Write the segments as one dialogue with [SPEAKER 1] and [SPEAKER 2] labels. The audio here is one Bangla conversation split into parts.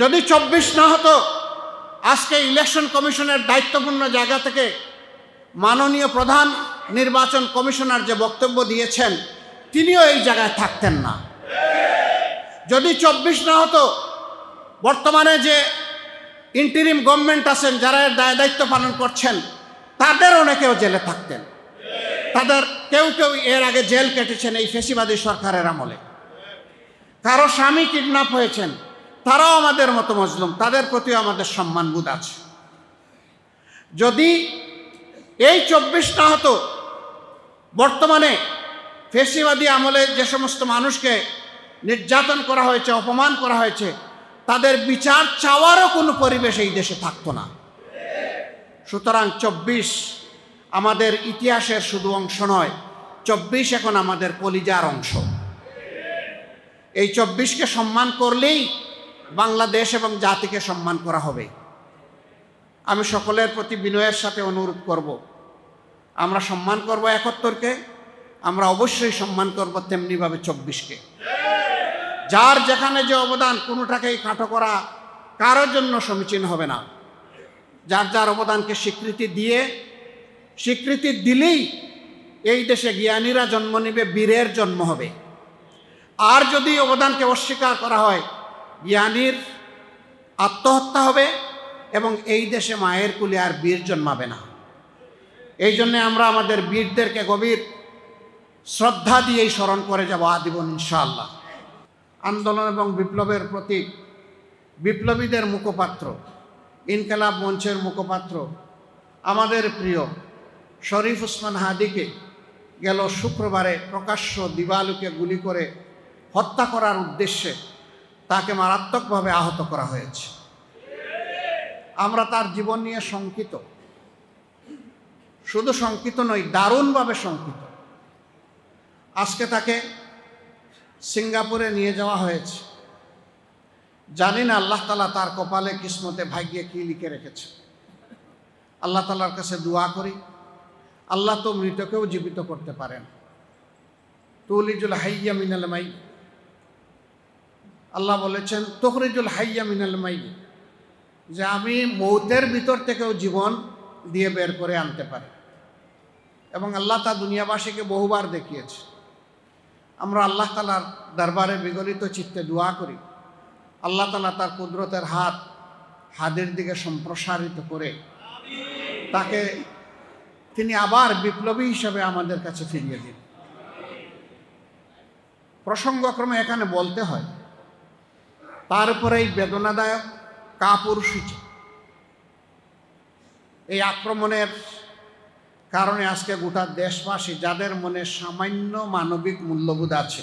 [SPEAKER 1] যদি চব্বিশ না হতো, আজকে ইলেকশন কমিশনের দায়িত্বপূর্ণ জায়গা থেকে মাননীয় প্রধান নির্বাচন কমিশনার যে বক্তব্য দিয়েছেন, তিনিও এই জায়গায় থাকতেন না। যদি চব্বিশ না হতো, বর্তমানে যে ইন্টারিম গভর্নমেন্ট আছেন, যারা এর দায়, দায়িত্ব পালন করছেন, তাদের অনেকেও জেলে থাকতেন। তাদের কেউ কেউ এর আগে জেল কেটেছেন এই ফেসিবাদী সরকারের আমলে। কারও স্বামী কিডন্যাপ হয়েছেন তারাও আমাদের মতো মজলুম, তাদের প্রতিও আমাদের সম্মানবোধ আছে। যদি এই চব্বিশটা হতো, বর্তমানে ফেসিবাদী আমলে যে সমস্ত মানুষকে নির্যাতন করা হয়েছে, অপমান করা হয়েছে, তাদের বিচার চাওয়ারও কোনো পরিবেশ এই দেশে থাকতো না। সুতরাং চব্বিশ আমাদের ইতিহাসের শুধু অংশ নয়, চব্বিশ এখন আমাদের কলিজার অংশ। এই চব্বিশকে সম্মান করলেই বাংলাদেশ এবং জাতিকে সম্মান করা হবে। আমি সকলের প্রতি বিনয়ের সাথে অনুরোধ করব। আমরা সম্মান করব একাত্তরকে, আমরা অবশ্যই সম্মান করব তেমনিভাবে চব্বিশকে। যার যেখানে যে অবদান, কোনোটাকেই খাটো করা কারোর জন্য সমীচীন হবে না। যার যার অবদানকে স্বীকৃতি দিয়ে, স্বীকৃতি দিলেই এই দেশে জ্ঞানীরা জন্ম নিবে, বীরের জন্ম হবে। আর যদি অবদানকে অস্বীকার করা হয় জ্ঞানীর আত্মহত্যা হবে এবং এই দেশে মায়ের কুলে আর বীর জন্মাবে না। এই জন্যে আমরা আমাদের বীরদেরকে গভীর শ্রদ্ধা দিয়েই স্মরণ করে যাব আদিবন ইনশাআল্লাহ। আন্দোলন এবং বিপ্লবের প্রতীক বিপ্লবীদের মুখপাত্র, ইনকালাব মঞ্চের মুখপাত্র, আমাদের প্রিয় শরীফ উসমান হাদিকে গেল শুক্রবারে প্রকাশ্য দিবালুকে গুলি করে হত্যা করার উদ্দেশ্যে তাকে মারাত্মকভাবে আহত করা হয়েছে। আমরা তার জীবন নিয়ে শঙ্কিত। শুধু শঙ্কিত নই, দারুণভাবে শঙ্কিত। আজকে তাকে সিঙ্গাপুরে নিয়ে যাওয়া হয়েছে। জানি না আল্লাহ তালা তার কপালে কিসমতে ভাগ্যে কি লিখে রেখেছে। আল্লাহ তালার কাছে দোয়া করি। আল্লাহ তো মৃতকেও জীবিত করতে পারেন। তুলিজুল হাইয়া মিনাল মাই আল্লাহ বলেছেন, তখরিজুল হাইয়া মিনাল মাই যে আমি মৌতের ভিতর থেকেও জীবন দিয়ে বের করে আনতে পারি। এবং আল্লাহ তা দুনিয়াবাসীকে বহুবার দেখিয়েছে। আমরা আল্লাহ তালার দরবারে বিগলিত চিত্তে দোয়া করি। আল্লাহ তালা তার কুদরতের হাত, হাতের দিকে সম্প্রসারিত করে তাকে তিনি আবার বিপ্লবী হিসাবে আমাদের কাছে ফিরিয়ে দিন। প্রসঙ্গক্রমে এখানে বলতে হয় তার উপরে এই বেদনাদায়ক কাপুরুষিত এই আক্রমণের কারণে আজকে গোটা দেশবাসী, যাদের মনে সামান্য মানবিক মূল্যবোধ আছে,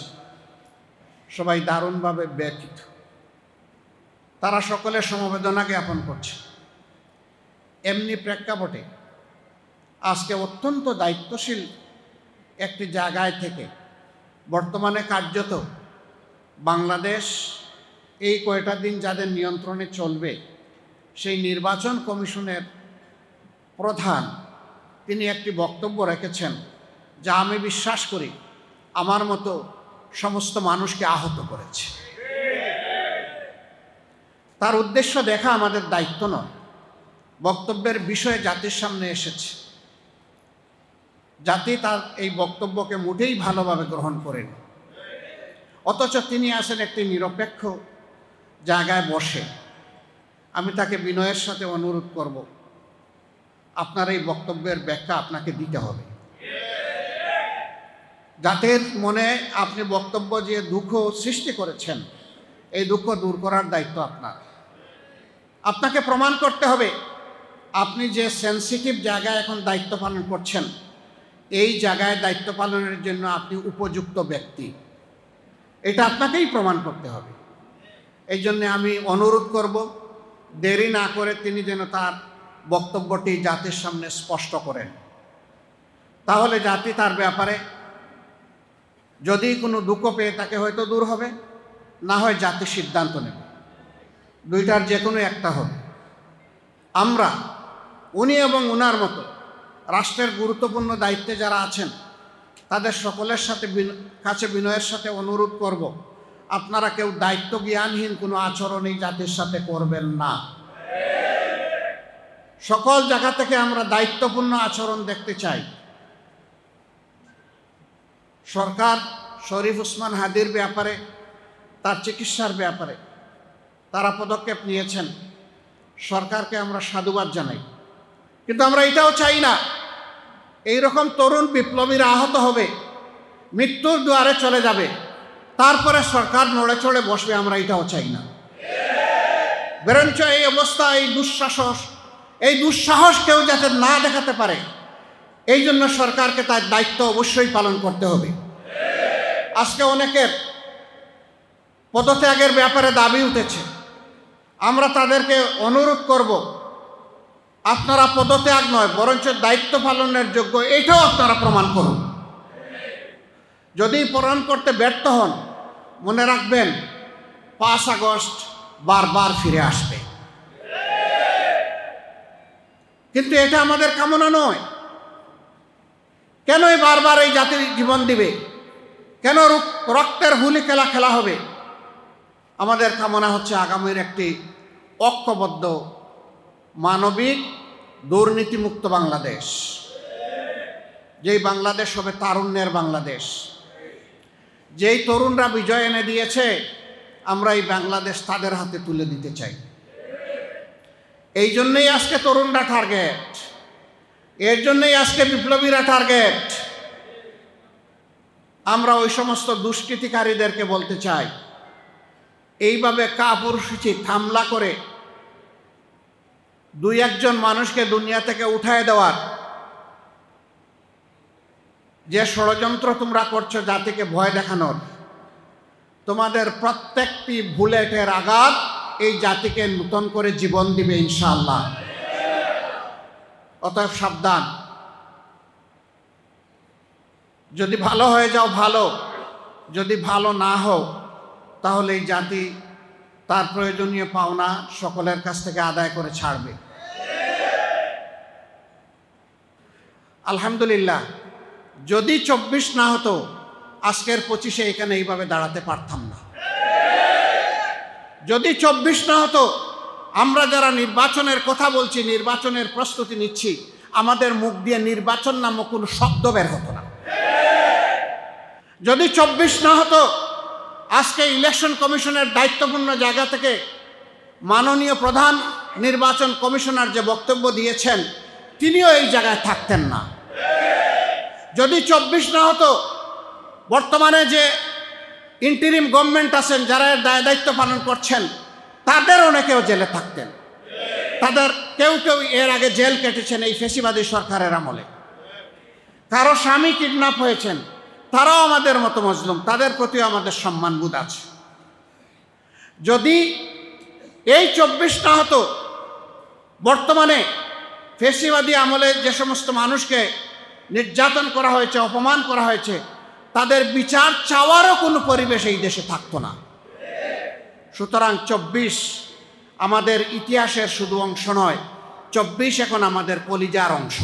[SPEAKER 1] সবাই দারুণভাবে ব্যথিত। তারা সকলের সমবেদনা জ্ঞাপন করছে। এমনি প্রেক্ষাপটে আজকে অত্যন্ত দায়িত্বশীল একটি জায়গায় থেকে বর্তমানে কার্যত বাংলাদেশ এই কয়টা দিন যাদের নিয়ন্ত্রণে চলবে, সেই নির্বাচন কমিশনের প্রধান, তিনি একটি বক্তব্য রেখেছেন যা আমি বিশ্বাস করি আমার মতো সমস্ত মানুষকে আহত করেছে। তার উদ্দেশ্য দেখা আমাদের দায়িত্ব নয়, বক্তব্যের বিষয়ে জাতির সামনে এসেছে। জাতি তার এই বক্তব্যকে মোটেই ভালোভাবে গ্রহণ করেন। অথচ তিনি আসেন একটি নিরপেক্ষ জায়গায় বসে আমি তাকে বিনয়ের সাথে অনুরোধ করব, আপনার এই বক্তব্যের ব্যাখ্যা আপনাকে দিতে হবে। জাতির মনে আপনি বক্তব্য যে দুঃখ সৃষ্টি করেছেন, এই দুঃখ দূর করার দায়িত্ব আপনার। আপনাকে প্রমাণ করতে হবে, আপনি যে সেন্সিটিভ জায়গায় এখন দায়িত্ব পালন করছেন, এই জায়গায় দায়িত্ব পালনের জন্য আপনি উপযুক্ত ব্যক্তি। এটা আপনাকেই প্রমাণ করতে হবে। এই জন্যে আমি অনুরোধ করব, দেরি না করে তিনি যেন তার বক্তব্যটি জাতির সামনে স্পষ্ট করেন। তাহলে জাতি তার ব্যাপারে যদি কোনো দুঃখ পেয়ে তাকে হয়তো দূর হবে, না হয় জাতি সিদ্ধান্ত নেবে। দুইটার যে কোনো একটা হবে আমরা, উনি এবং উনার মতো রাষ্ট্রের গুরুত্বপূর্ণ দায়িত্বে যারা আছেন, তাদের সকলের সাথে কাছে বিনয়ের সাথে অনুরোধ করব আপনারা কেউ দায়িত্ব জ্ঞানহীন কোনো এই জাতির সাথে করবেন না। সকল জায়গা থেকে আমরা দায়িত্বপূর্ণ আচরণ দেখতে চাই। সরকার শরীফ উসমান হাদির ব্যাপারে, তার চিকিৎসার ব্যাপারে, তারা পদক্ষেপ নিয়েছেন। সরকারকে আমরা সাধুবাদ জানাই। কিন্তু আমরা এটাও চাই না এই রকম তরুণ বিপ্লবীরা আহত হবে, মৃত্যুর দুয়ারে চলে যাবে। তারপরে সরকার নড়ে চড়ে বসবে, আমরা এটাও চাই না। বরঞ্চ এই অবস্থা, এই দুঃসাহস এই দুঃসাহস কেউ যাতে না দেখাতে পারে, এই জন্য সরকারকে তার দায়িত্ব অবশ্যই পালন করতে হবে। আজকে অনেকের পদত্যাগের ব্যাপারে দাবি উঠেছে। আমরা তাদেরকে অনুরোধ করব, আপনারা পদত্যাগ নয়, বরঞ্চ দায়িত্ব পালনের যোগ্য, এটাও আপনারা প্রমাণ করুন। যদি প্রমাণ করতে ব্যর্থ হন মনে রাখবেন, পাঁচ আগস্ট বারবার ফিরে আসবে। কিন্তু এটা আমাদের কামনা নয়। কেনই বারবার এই জাতির জীবন দিবে? কেন রুক- রক্তের হুলি খেলা খেলা হবে? আমাদের কামনা হচ্ছে আগামীর একটি ঐক্যবদ্ধ, মানবিক, দুর্নীতিমুক্ত বাংলাদেশ। যেই বাংলাদেশ হবে তারুণ্যের বাংলাদেশ। যেই তরুণরা বিজয় এনে দিয়েছে, আমরা এই বাংলাদেশ তাদের হাতে তুলে দিতে চাই। এই জন্যই আজকে তরুণরা টার্গেট এর জন্যই আজকে বিপ্লবীরা টার্গেট আমরা ওই সমস্ত দুষ্কৃতিকারীদেরকে বলতে চাই, এইভাবে কাপুরুষিচিত হামলা করে দুই একজন মানুষকে দুনিয়া থেকে উঠায় দেওয়ার যে ষড়যন্ত্র তোমরা করছ জাতিকে ভয় দেখানোর, তোমাদের প্রত্যেকটি বুলেটের আঘাত এই জাতিকে নূতন করে জীবন দিবে ইনশাআল্লাহ। অতএব সাবধান। যদি ভালো হয়ে যাও, ভালো। যদি ভালো না হও, তাহলে এই জাতি তার প্রয়োজনীয় পাওনা সকলের কাছ থেকে আদায় করে ছাড়বে। আলহামদুলিল্লাহ যদি চব্বিশ না হতো, আজকের পঁচিশে এখানে এইভাবে দাঁড়াতে পারতাম না। যদি চব্বিশ না হতো, আমরা যারা নির্বাচনের কথা বলছি, নির্বাচনের প্রস্তুতি নিচ্ছি, আমাদের মুখ দিয়ে নির্বাচন নামক কোনো শব্দ বের হতো না। যদি চব্বিশ না হতো, আজকে ইলেকশন কমিশনের দায়িত্বপূর্ণ জায়গা থেকে মাননীয় প্রধান নির্বাচন কমিশনার যে বক্তব্য দিয়েছেন, তিনিও এই জায়গায় থাকতেন না। যদি চব্বিশ না হতো, বর্তমানে যে ইন্টারিম গভর্নমেন্ট আছেন, যারা এর দায় দায়িত্ব পালন করছেন, তাদের অনেকেও জেলে থাকতেন। তাদের কেউ কেউ এর আগে জেল কেটেছেন এই ফেসিবাদী সরকারের আমলে। কারও স্বামী কিডন্যাপ হয়েছেন, তারাও আমাদের মতো মজলুম, তাদের প্রতিও আমাদের সম্মানবোধ আছে। যদি এই চব্বিশ না হতো, বর্তমানে ফেসিবাদী আমলে যে সমস্ত মানুষকে নির্যাতন করা হয়েছে, অপমান করা হয়েছে, তাদের বিচার চাওয়ারও কোনো পরিবেশ এই দেশে থাকতো না। সুতরাং চব্বিশ আমাদের ইতিহাসের শুধু অংশ নয়, চব্বিশ এখন আমাদের কলিজার অংশ।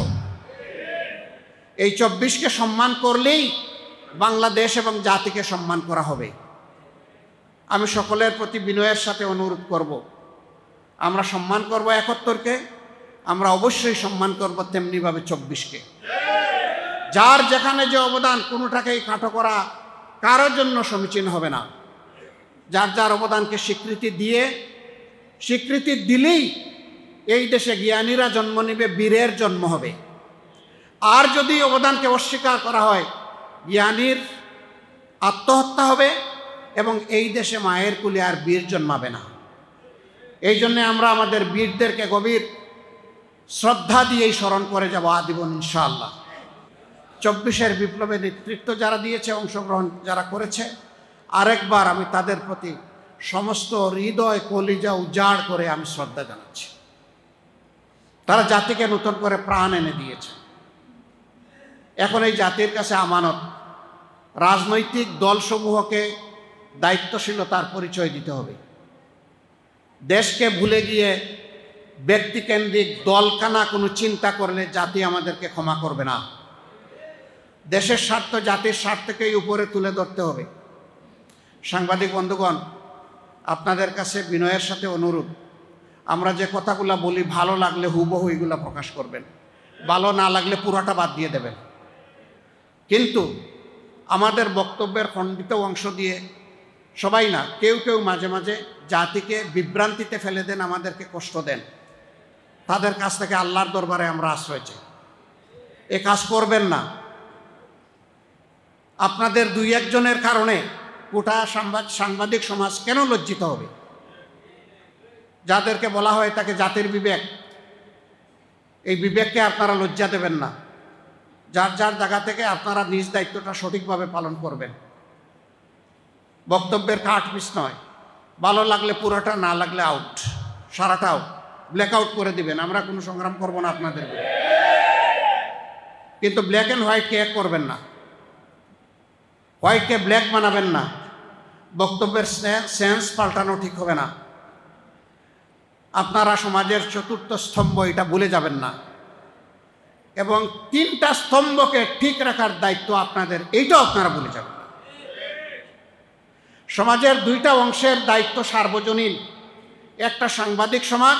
[SPEAKER 1] এই চব্বিশকে সম্মান করলেই বাংলাদেশ এবং জাতিকে সম্মান করা হবে। আমি সকলের প্রতি বিনয়ের সাথে অনুরোধ করব, আমরা সম্মান করব একাত্তরকে, আমরা অবশ্যই সম্মান করব তেমনিভাবে চব্বিশকে। যার যেখানে যে অবদান, কোনোটাকেই খাটো করা কারোর জন্য সমীচীন হবে না। যার যার অবদানকে স্বীকৃতি দিয়ে, স্বীকৃতি দিলেই এই দেশে জ্ঞানীরা জন্ম নিবে, বীরের জন্ম হবে। আর যদি অবদানকে অস্বীকার করা হয়, জ্ঞানীর আত্মহত্যা হবে এবং এই দেশে মায়ের কুলে আর বীর জন্মাবে না। এই জন্যে আমরা আমাদের বীরদেরকে গভীর শ্রদ্ধা দিয়েই স্মরণ করে যাব আদিবন, ইনশাআল্লাহ। চব্বিশের বিপ্লবে নেতৃত্ব যারা দিয়েছে, অংশগ্রহণ যারা করেছে, আরেকবার আমি তাদের প্রতি সমস্ত হৃদয়, কলিজা উজাড় করে আমি শ্রদ্ধা জানাচ্ছি। তারা জাতিকে নতুন করে প্রাণ এনে দিয়েছে। এখন এই জাতির কাছে আমানত। রাজনৈতিক দলসমূহকে দায়িত্বশীলতার পরিচয় দিতে হবে। দেশকে ভুলে গিয়ে ব্যক্তিকেন্দ্রিক দলকানা কোনো চিন্তা করলে জাতি আমাদেরকে ক্ষমা করবে না। দেশের স্বার্থ, জাতির স্বার্থকেই উপরে তুলে ধরতে হবে। সাংবাদিক বন্ধুগণ, আপনাদের কাছে বিনয়ের সাথে অনুরোধ। আমরা যে কথাগুলো বলি, ভালো লাগলে হুবহু এগুলো প্রকাশ করবেন। ভালো না লাগলে পুরোটা বাদ দিয়ে দেবেন। কিন্তু আমাদের বক্তব্যের খণ্ডিত অংশ দিয়ে সবাই না, কেউ কেউ মাঝে মাঝে জাতিকে বিভ্রান্তিতে ফেলে দেন, আমাদেরকে কষ্ট দেন। তাদের কাছ থেকে আল্লাহর দরবারে আমরা আশ্রয় চাই। এ কাজ করবেন না। আপনাদের দুই একজনের কারণে গোটা সাংবাদ সাংবাদিক সমাজ কেন লজ্জিত হবে? যাদেরকে বলা হয় তাকে জাতির বিবেক। এই বিবেককে আপনারা লজ্জা দেবেন না। যার যার জায়গা থেকে আপনারা নিজ দায়িত্বটা সঠিকভাবে পালন করবেন। বক্তব্যের কাঠ পিস নয়। ভালো লাগলে পুরোটা, না লাগলে আউট সারাটা ব্ল্যাক আউট করে দিবেন। আমরা কোনো সংগ্রাম করব না আপনাদের কিন্তু ব্ল্যাক অ্যান্ড হোয়াইটকে এক করবেন না। হোয়াইটকে ব্ল্যাক বানাবেন না। বক্তব্যের সেন্স পাল্টানো ঠিক হবে না। আপনারা সমাজের চতুর্থ স্তম্ভ, এটা ভুলে যাবেন না। এবং তিনটা স্তম্ভকে ঠিক রাখার দায়িত্ব আপনাদের, এইটাও আপনারা ভুলে যাবেন সমাজের দুইটা অংশের দায়িত্ব সার্বজনীন। একটা সাংবাদিক সমাজ,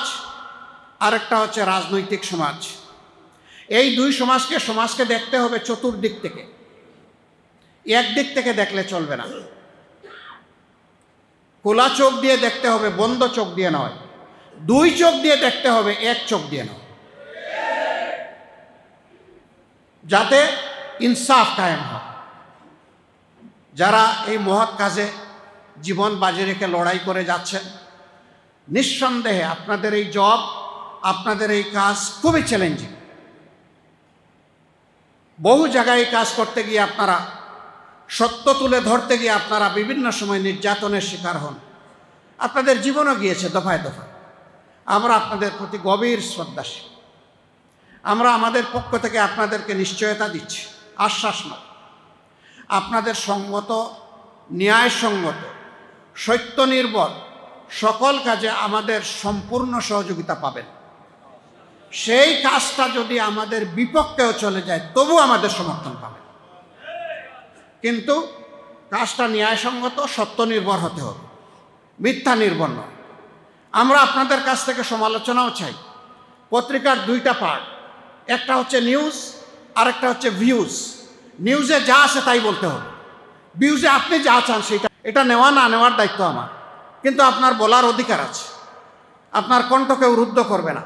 [SPEAKER 1] আরেকটা হচ্ছে রাজনৈতিক সমাজ। এই দুই সমাজকে সমাজকে দেখতে হবে চতুর্দিক থেকে। একদিক থেকে দেখলে চলবে না। খোলা চোখ দিয়ে দেখতে হবে, বন্ধ চোখ দিয়ে নয়। দুই চোখ দিয়ে দেখতে হবে, এক চোখ দিয়ে নয়। যাতে ইনসাফ কায়েম হয়। যারা এই মহৎ কাজে জীবন বাজি রেখে লড়াই করে যাচ্ছেন, নিঃসন্দেহে আপনাদের এই জব, আপনাদের এই কাজ খুবই চ্যালেঞ্জিং বহু জায়গায় কাজ করতে গিয়ে আপনারা সত্য তুলে ধরতে গিয়ে আপনারা বিভিন্ন সময় নির্যাতনের শিকার হন। আপনাদের জীবনও গিয়েছে দফায় দফায়। আমরা আপনাদের প্রতি গভীর শ্রদ্ধাশীল। আমরা আমাদের পক্ষ থেকে আপনাদেরকে নিশ্চয়তা দিচ্ছি, আশ্বাস নয় আপনাদের সঙ্গত, ন্যায়সঙ্গত, সত্য নির্ভর সকল কাজে আমাদের সম্পূর্ণ সহযোগিতা পাবেন। সেই কাজটা যদি আমাদের বিপক্ষেও চলে যায় তবু আমাদের সমর্থন পাবেন। কিন্তু কাজটা ন্যায়সঙ্গত সত্য নির্ভর হতে হবে। মিথ্যা নির্ভর নয়। আমরা আপনাদের কাছ থেকে সমালোচনাও চাই। পত্রিকার দুইটা পার্ট একটা হচ্ছে নিউজ আর একটা হচ্ছে ভিউজ নিউজে যা আছে তাই বলতে হবে। ভিউজে আপনি যা চান সেটা, এটা নেওয়া না নেওয়ার দায়িত্ব আমার। কিন্তু আপনার বলার অধিকার আছে। আপনার কণ্ঠকে রুদ্ধ করবে না।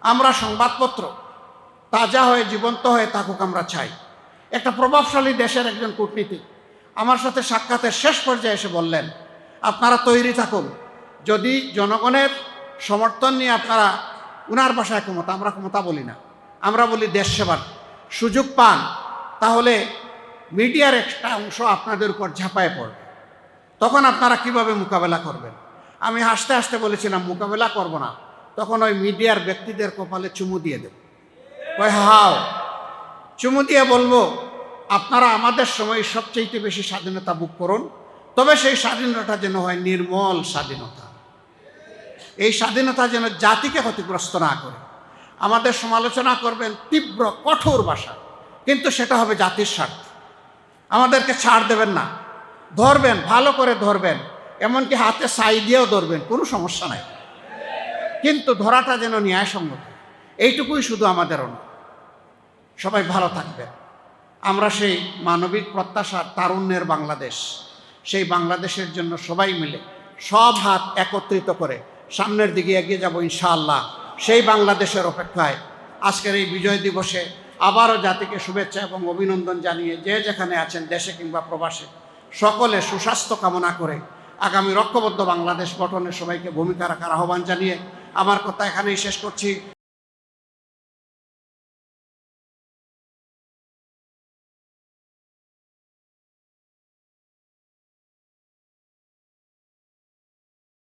[SPEAKER 1] আমরা সংবাদপত্র, তাজা হয়ে জীবন্ত হয়ে থাকুক আমরা চাই। একটা প্রভাবশালী দেশের একজন কূটনীতিক। আমার সাথে সাক্ষাতের শেষ পর্যায়ে এসে বললেন, আপনারা তৈরি থাকুন। যদি জনগণের সমর্থন নিয়ে আপনারা উনার ভাষায় ক্ষমতা, আমরা ক্ষমতা বলি না। আমরা বলি দেশ সেবার। সুযোগ পান, তাহলে মিডিয়ার একটা অংশ আপনাদের উপর ঝাঁপায় পড়বে। তখন আপনারা কীভাবে মোকাবেলা করবেন? আমি হাসতে হাসতে বলেছিলাম, মোকাবেলা করব না। তখন ওই মিডিয়ার ব্যক্তিদের কপালে চুমু দিয়ে দেব। হাও চুমু দিয়ে বলব, আপনারা আমাদের সময় সবচেয়ে বেশি স্বাধীনতা বুক করুন, তবে সেই স্বাধীনতা যেন হয় নির্মল স্বাধীনতা। এই স্বাধীনতা যেন জাতিকে ক্ষতিগ্রস্ত না করে। আমাদের সমালোচনা করবেন তীব্র, কঠোর ভাষা, কিন্তু সেটা হবে জাতির স্বার্থ। আমাদেরকে ছাড় দেবেন না। ধরবেন, ভালো করে ধরবেন, এমনকি হাতে সাই দিয়েও ধরবেন, কোনো সমস্যা নাই। কিন্তু ধরাটা যেন ন্যায়সঙ্গত, এইটুকুই শুধু আমাদের অনুরোধ। সবাই ভালো থাকবেন আমরা সেই মানবিক প্রত্যাশার তারুণ্যের বাংলাদেশ, সেই বাংলাদেশের জন্য সবাই মিলে সব হাত একত্রিত করে সামনের দিকে এগিয়ে যাব ইনশাআল্লাহ। সেই বাংলাদেশের অপেক্ষায় আজকের এই বিজয় দিবসে আবারও জাতিকে শুভেচ্ছা এবং অভিনন্দন জানিয়ে যে যেখানে আছেন দেশে কিংবা প্রবাসে, সকলে সুস্বাস্থ্য কামনা করে আগামী রক্ষবদ্ধ বাংলাদেশ গঠনে সবাইকে ভূমিকা রাখার আহ্বান জানিয়ে আমার কথা এখানেই শেষ করছি।